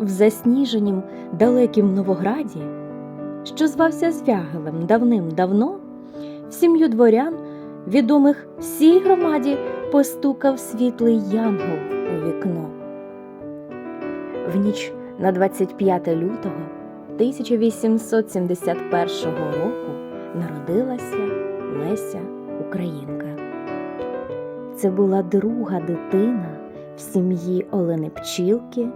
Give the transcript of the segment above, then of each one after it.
в засніженім далекім Новограді, що звався Звягелем давним-давно, в сім'ю дворян, відомих всій громаді, постукав світлий янгол у вікно. В ніч на 25 лютого 1871 року народилася Леся Українка. Це була друга дитина в сім'ї Олени Пчілки,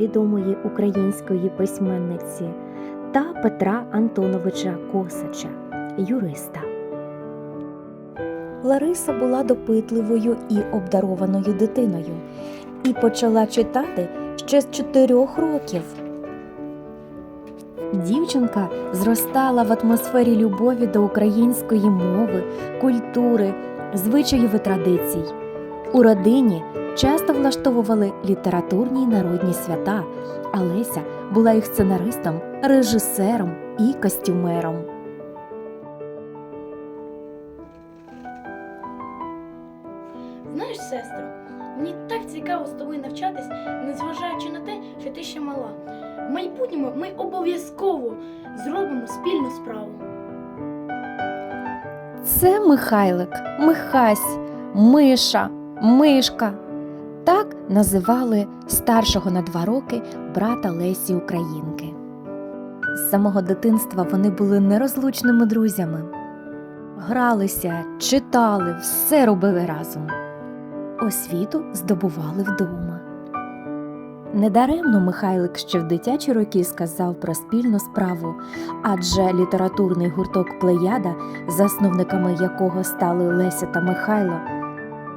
відомої української письменниці, та Петра Антоновича Косача, юриста. Лариса була допитливою і обдарованою дитиною і почала читати ще з чотирьох років. Дівчинка зростала в атмосфері любові до української мови, культури, звичаїв і традицій. У родині часто влаштовували літературні й народні свята, а Леся була їх сценаристом, режисером і костюмером. Знаєш, сестро, мені так цікаво з тобою навчатись, незважаючи на те, що ти ще мала. В майбутньому ми обов'язково зробимо спільну справу. Це Михайлик, Михась, Миша, Мишка. Так називали старшого на два роки брата Лесі Українки. З самого дитинства вони були нерозлучними друзями. Гралися, читали, все робили разом. Освіту здобували вдома. Недаремно Михайлик ще в дитячі роки сказав про спільну справу, адже літературний гурток Плеяда, засновниками якого стали Леся та Михайло,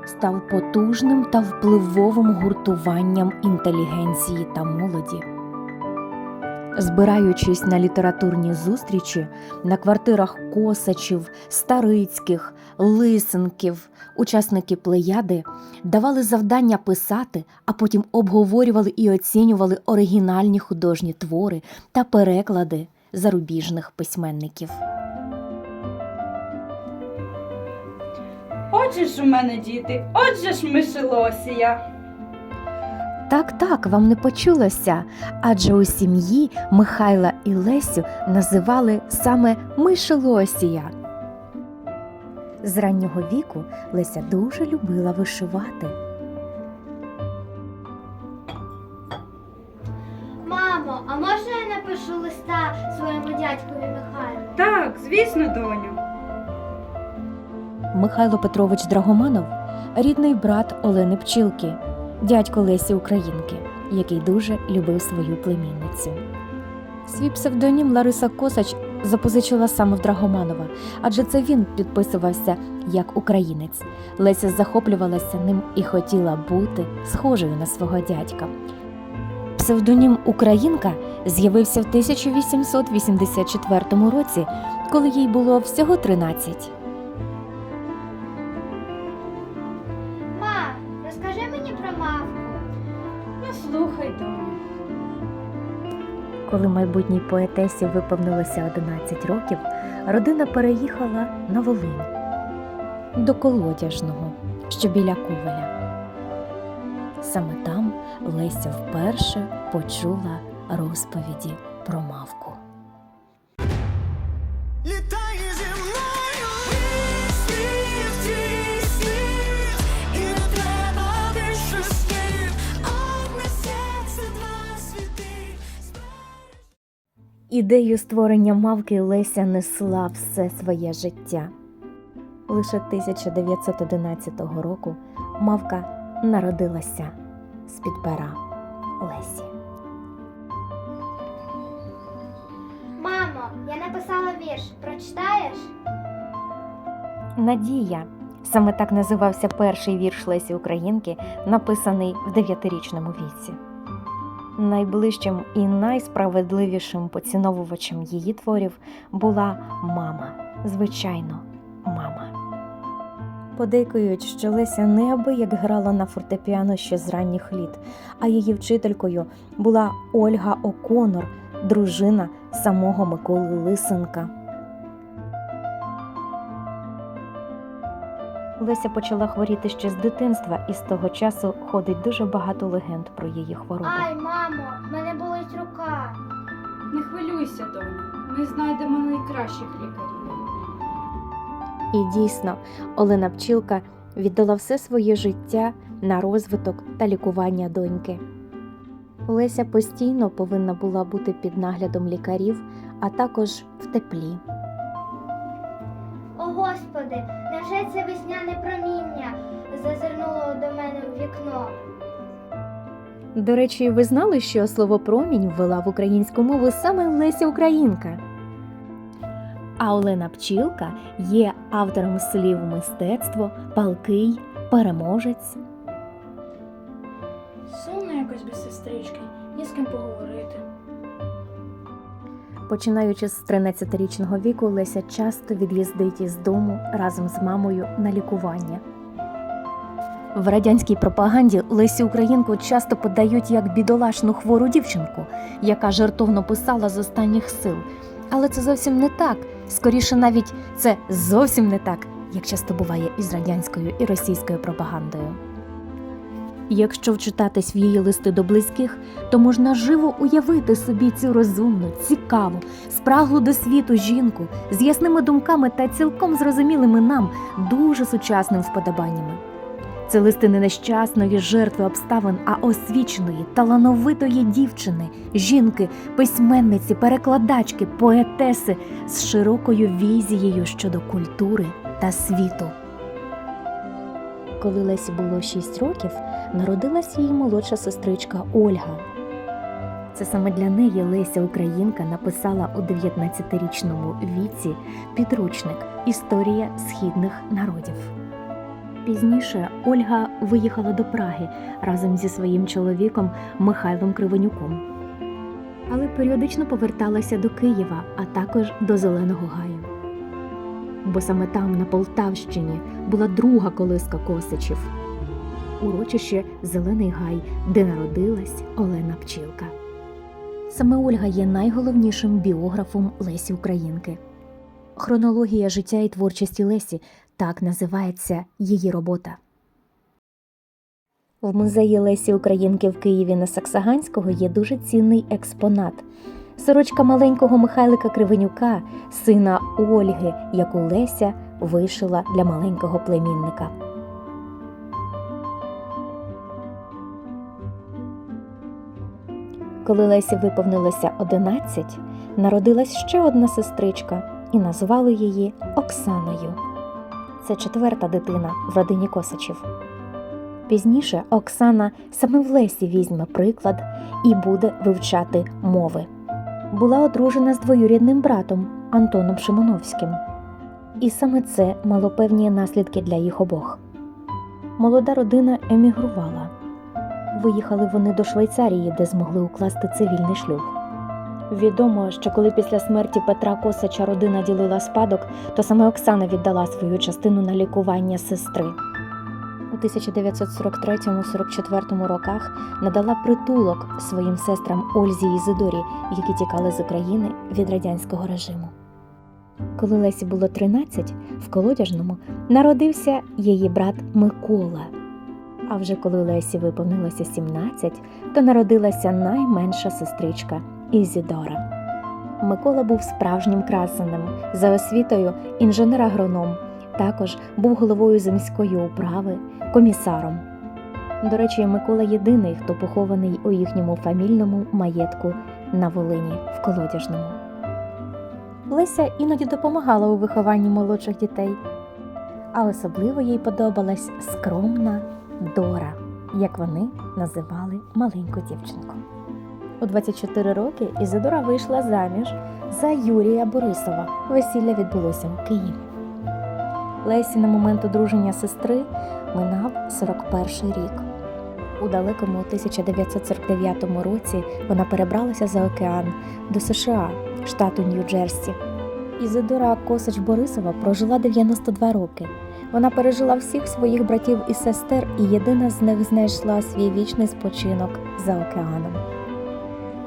став потужним та впливовим гуртуванням інтелігенції та молоді. Збираючись на літературні зустрічі на квартирах Косачів, Старицьких, Лисенків, учасники Плеяди давали завдання писати, а потім обговорювали і оцінювали оригінальні художні твори та переклади зарубіжних письменників. Отже ж у мене діти, отже ж мишелосія. Так, так, вам не почулося, адже у сім'ї Михайла і Лесю називали саме Мишелосія. З раннього віку Леся дуже любила вишивати. Мамо, а можна я напишу листа своєму дядькові Михайлу? Так, звісно, доню. Михайло Петрович Драгоманов рідний брат Олени Пчілки, дядько Лесі Українки, який дуже любив свою племінницю. Свій псевдонім Лариса Косач запозичила саме в Драгоманова, адже це він підписувався як українець. Леся захоплювалася ним і хотіла бути схожою на свого дядька. Псевдонім Українка з'явився в 1884 році, коли їй було всього 13. Коли майбутній поетесі виповнилося 11 років, родина переїхала на Волинь до колодяжного, що біля Ковеля. Саме там Леся вперше почула розповіді про мавку. Ідею створення мавки Леся несла все своє життя. Лише 1911 року мавка народилася з-під пера Лесі. Мамо, я написала вірш. Прочитаєш? Надія. Саме так називався перший вірш Лесі Українки, написаний в дев'ятирічному віці. Найближчим і найсправедливішим поціновувачем її творів була мама, звичайно, мама. Подейкують, що Леся неабияк грала на фортепіано ще з ранніх літ, а її вчителькою була Ольга Оконор, дружина самого Миколи Лисенка. Леся почала хворіти ще з дитинства, і з того часу ходить дуже багато легенд про її хворобу. Ай, мамо, в мене болить рука. Не хвилюйся, доню. Ми знайдемо найкращих лікарів. І дійсно, Олена Пчілка віддала все своє життя на розвиток та лікування доньки. Леся постійно повинна була бути під наглядом лікарів, а також в теплі. Господи, невже це весняне проміння зазирнуло до мене в вікно? До речі, ви знали, що слово промінь ввела в українську мову саме Леся Українка. А Олена Пчілка є автором слів мистецтво, палкий, переможець. Сумно якось без сестрички, ні з ким поговорити. Починаючи з 13-річного віку, Леся часто від'їздить із дому разом з мамою на лікування. В радянській пропаганді Лесю Українку часто подають як бідолашну хвору дівчинку, яка жартовно писала з останніх сил. Але це зовсім не так. Скоріше, навіть це зовсім не так, як часто буває із радянською і російською пропагандою. Якщо вчитатись в її листи до близьких, то можна живо уявити собі цю розумну, цікаву, спраглу до світу жінку з ясними думками та цілком зрозумілими нам дуже сучасними вподобаннями. Це листи не нещасної жертви обставин, а освіченої, талановитої дівчини, жінки, письменниці, перекладачки, поетеси з широкою візією щодо культури та світу. Коли Лесі було 6 років, народилась її молодша сестричка Ольга. Це саме для неї Леся Українка написала у 19-річному віці підручник Історія східних народів. Пізніше Ольга виїхала до Праги разом зі своїм чоловіком Михайлом Кривонюком. Але періодично поверталася до Києва, а також до Зеленого Гаю. Бо саме там, на Полтавщині, була друга колиска Косичів урочище Зелений Гай, де народилась Олена Пчілка. Саме Ольга є найголовнішим біографом Лесі Українки. Хронологія життя і творчості Лесі так називається її робота. В музеї Лесі Українки в Києві на Саксаганського є дуже цінний експонат. Сорочка маленького Михайлика Кривенюка, сина Ольги, яку Леся вишила для маленького племінника. Коли Лесі виповнилося 11, народилась ще одна сестричка і назвали її Оксаною. Це четверта дитина в родині Косачів. Пізніше Оксана саме в Лесі візьме приклад і буде вивчати мови. Була одружена з двоюрідним братом Антоном Шимоновським. І саме це мало певні наслідки для їх обох. Молода родина емігрувала. Виїхали вони до Швейцарії, де змогли укласти цивільний шлюб. Відомо, що коли після смерті Петра Косача родина ділила спадок, то саме Оксана віддала свою частину на лікування сестри. У 1943-44 роках надала притулок своїм сестрам Ользі і Зидорі, які тікали з України від радянського режиму. Коли Лесі було 13, в Колодяжному народився її брат Микола. А вже коли Лесі виповнилося 17, то народилася найменша сестричка Ізідора. Микола був справжнім красенем за освітою інженер-агроном. Також був головою земської управи, комісаром. До речі, Микола єдиний, хто похований у їхньому фамільному маєтку на Волині в Колодяжному. Леся іноді допомагала у вихованні молодших дітей, а особливо їй подобалась скромна Дора, як вони називали маленьку дівчинку. У 24 роки Ізидора вийшла заміж за Юрія Борисова. Весілля відбулося у Києві. Лесі на момент одруження сестри минав 41 рік. У далекому 1949 році вона перебралася за океан до США, штату Нью-Джерсі. Ізидора Косач Борисова прожила 92 роки. Вона пережила всіх своїх братів і сестер, і єдина з них знайшла свій вічний спочинок за океаном.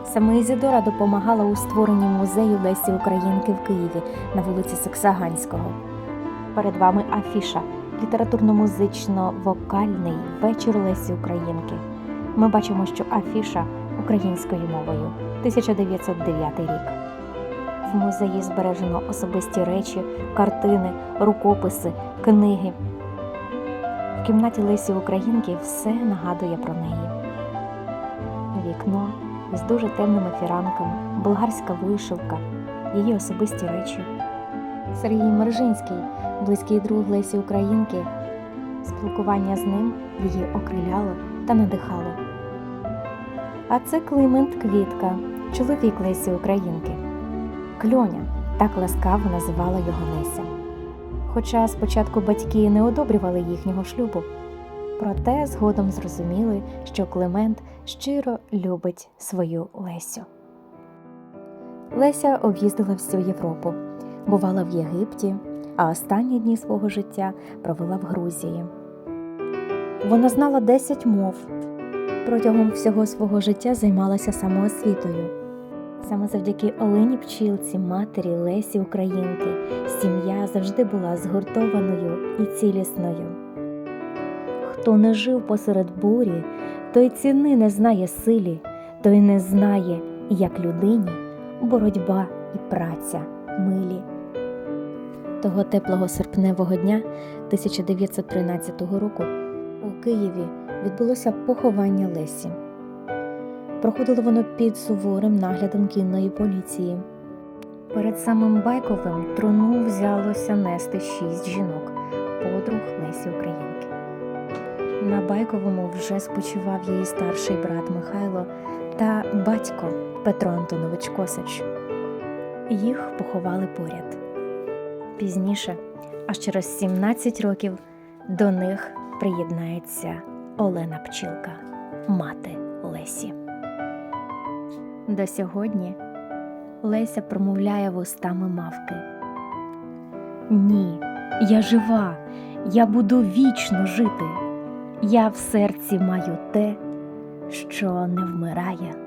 Саме Ізідора допомагала у створенні музею Лесі Українки в Києві на вулиці Саксаганського. Перед вами афіша літературно-музично-вокальний вечір Лесі Українки. Ми бачимо, що афіша українською мовою 1909 рік. Музеї збережено особисті речі, картини, рукописи, книги. В кімнаті Лесі Українки все нагадує про неї. Вікно з дуже темними фіранками, болгарська вишивка, її особисті речі. Сергій Мержинський, близький друг Лесі Українки. Спілкування з ним її окриляло та надихало. А це Климент Квітка, чоловік Лесі Українки. Кльоня так ласкаво називала його Леся. Хоча спочатку батьки не одобрювали їхнього шлюбу, проте згодом зрозуміли, що Климент щиро любить свою Лесю. Леся об'їздила всю Європу, бувала в Єгипті, а останні дні свого життя провела в Грузії. Вона знала 10 мов. Протягом всього свого життя займалася самоосвітою. Саме завдяки Олені Пчілці, матері Лесі Українки, сім'я завжди була згуртованою і цілісною. Хто не жив посеред бурі, той ціни не знає силі, той не знає, як людині боротьба і праця милі. Того теплого серпневого дня 1913 року у Києві відбулося поховання Лесі. Проходило воно під суворим наглядом кінної поліції. Перед самим Байковим труну взялося нести шість жінок, подруг Лесі Українки. На Байковому вже спочивав її старший брат Михайло та батько Петро Антонович Косач. Їх поховали поряд. Пізніше, аж через 17 років, до них приєднається Олена Пчілка, мати Лесі. До сьогодні Леся промовляє вустами мавки. Ні, я жива, я буду вічно жити. Я в серці маю те, що не вмирає